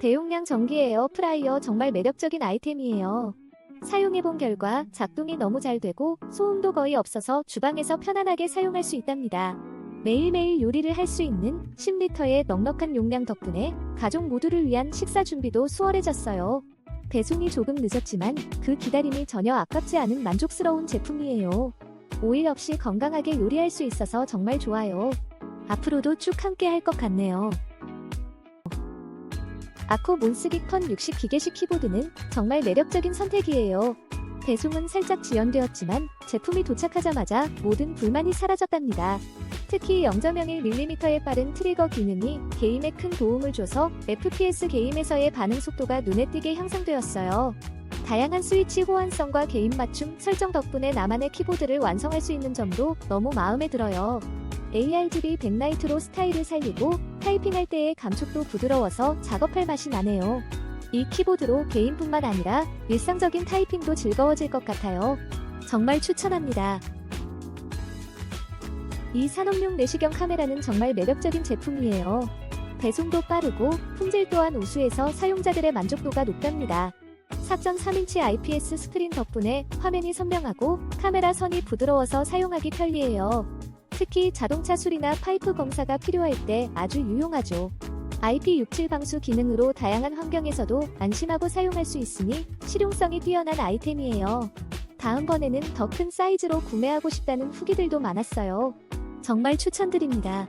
대용량 전기 에어 프라이어 정말 매력적인 아이템이에요. 사용해본 결과 작동이 너무 잘 되고 소음도 거의 없어서 주방에서 편안하게 사용할 수 있답니다. 매일매일 요리를 할 수 있는 10리터의 넉넉한 용량 덕분에 가족 모두를 위한 식사 준비도 수월해졌어요. 배송이 조금 늦었지만 그 기다림이 전혀 아깝지 않은 만족스러운 제품이에요. 오일 없이 건강하게 요리할 수 있어서 정말 좋아요. 앞으로도 쭉 함께 할 것 같네요. 아코 몬스기컨 60 기계식 키보드는 정말 매력적인 선택이에요. 배송은 살짝 지연되었지만 제품이 도착하자마자 모든 불만이 사라졌답니다. 특히 0.01mm의 빠른 트리거 기능이 게임에 큰 도움을 줘서 FPS 게임에서의 반응 속도가 눈에 띄게 향상되었어요. 다양한 스위치 호환성과 개인 맞춤 설정 덕분에 나만의 키보드를 완성할 수 있는 점도 너무 마음에 들어요. ARGB 백라이트로 스타일을 살리고 타이핑할 때의 감촉도 부드러워서 작업할 맛이 나네요. 이 키보드로 게임뿐만 아니라 일상적인 타이핑도 즐거워질 것 같아요. 정말 추천합니다. 이 산업용 내시경 카메라는 정말 매력적인 제품이에요. 배송도 빠르고 품질 또한 우수해서 사용자들의 만족도가 높답니다. 4.3인치 IPS 스크린 덕분에 화면이 선명하고 카메라 선이 부드러워서 사용하기 편리해요. 특히 자동차 수리나 파이프 검사가 필요할 때 아주 유용하죠. IP67 방수 기능으로 다양한 환경에서도 안심하고 사용할 수 있으니 실용성이 뛰어난 아이템이에요. 다음번에는 더 큰 사이즈로 구매하고 싶다는 후기들도 많았어요. 정말 추천드립니다.